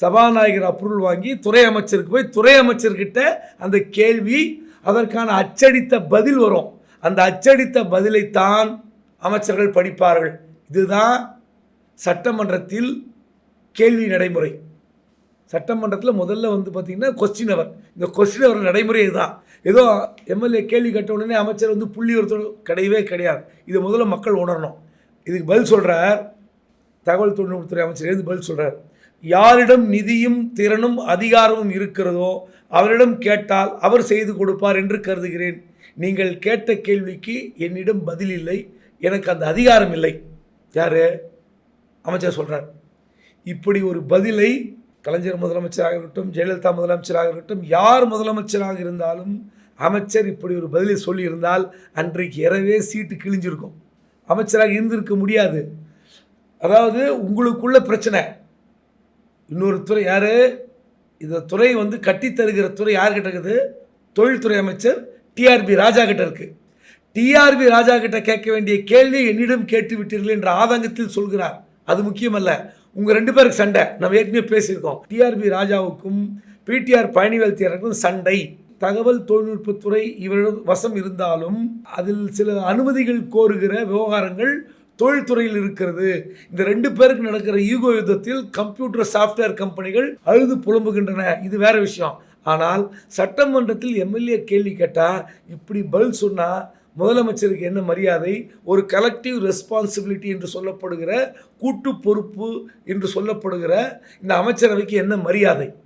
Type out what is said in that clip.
சபாநாயகர் அப்ரூவல் வாங்கி துறை அமைச்சருக்கு போய் துறை அமைச்சர்கிட்ட அந்த கேள்வி அதற்கான அச்சடித்த பதில் வரும். அந்த அச்சடித்த பதிலைத்தான் அமைச்சர்கள் படிப்பார்கள். இதுதான் சட்டமன்றத்தில் கேள்வி நடைமுறை. சட்டமன்றத்தில் முதல்ல வந்து பார்த்திங்கன்னா கொஸ்டின் அவர் இந்த கொஸ்டின் அவர் நடைமுறை இதுதான். ஏதோ எம்எல்ஏ கேள்வி கேட்ட உடனே அமைச்சர் வந்து புள்ளி ஒருத்தர் கிடையவே கிடையாது. இது முதல்ல மக்கள் உணரணும். இதுக்கு பதில் சொல்கிறார் தகவல் தொழில்நுட்பத்துறை அமைச்சர் எழுந்து பதில் சொல்கிறார் யாரிடம் நிதியும் திறனும் அதிகாரமும் இருக்கிறதோ அவரிடம் கேட்டால் அவர் செய்து கொடுப்பார் என்று கருதுகிறேன். நீங்கள் கேட்ட கேள்விக்கு என்னிடம் பதில் இல்லை எனக்கு அந்த அதிகாரம் இல்லை. யார்? அமைச்சர் சொல்கிறார் இப்படி ஒரு பதிலை கலைஞர் முதலமைச்சராக இருக்கட்டும் ஜெயலலிதா முதலமைச்சராக இருக்கட்டும் யார் முதலமைச்சராக இருந்தாலும் அமைச்சர் இப்படி ஒரு பதிலை சொல்லியிருந்தால் அன்றைக்கு இரவே சீட்டு கிழிஞ்சிருக்கும். அமைச்சராக இருந்திருக்க முடியாது. அதாவது உங்களுக்குள்ள பிரச்சனை. இன்னொரு துறை யார்? இந்த துறை வந்து கட்டித்தருகிற துறை யார்கிட்ட இருக்குது? தொழில்துறை அமைச்சர் டிஆர்பி ராஜா கிட்ட இருக்குது டிஆர்பி ராஜா கிட்ட கேட்க வேண்டிய கேள்வி என்னிடம் கேட்டு விட்டீர்கள் என்ற ஆதங்கத்தில் சொல்கிறார். அது முக்கியமல்ல. உங்கள் ரெண்டு பேருக்கு சண்டை. நம்ம ஏற்கனவே பேசியிருக்கோம். டிஆர்பி ராஜாவுக்கும் பிடிஆர் பழனிவேல் தேரருக்கும் சண்டை. தகவல் தொழில்நுட்பத்துறை இவரிடம் வசம் இருந்தாலும் அதில் சில அனுமதிகள் கோருகிற விவகாரங்கள் தொழில்துறையில் இருக்கிறது. இந்த ரெண்டு பேருக்கு நடக்கிற ஈகோ யுத்தத்தில் கம்ப்யூட்டர் சாஃப்ட்வேர் கம்பெனிகள் அழுது புலம்புகின்றன. இது வேற விஷயம். ஆனால் சட்டமன்றத்தில் எம்எல்ஏ கேள்வி கேட்டால் இப்படி பதில் சொன்னால் முதலமைச்சருக்கு என்ன மரியாதை? ஒரு கலெக்டிவ் ரெஸ்பான்சிபிலிட்டி என்று சொல்லப்படுகிற கூட்டு பொறுப்பு என்று சொல்லப்படுகிற இந்த அமைச்சரவைக்கு என்ன மரியாதை?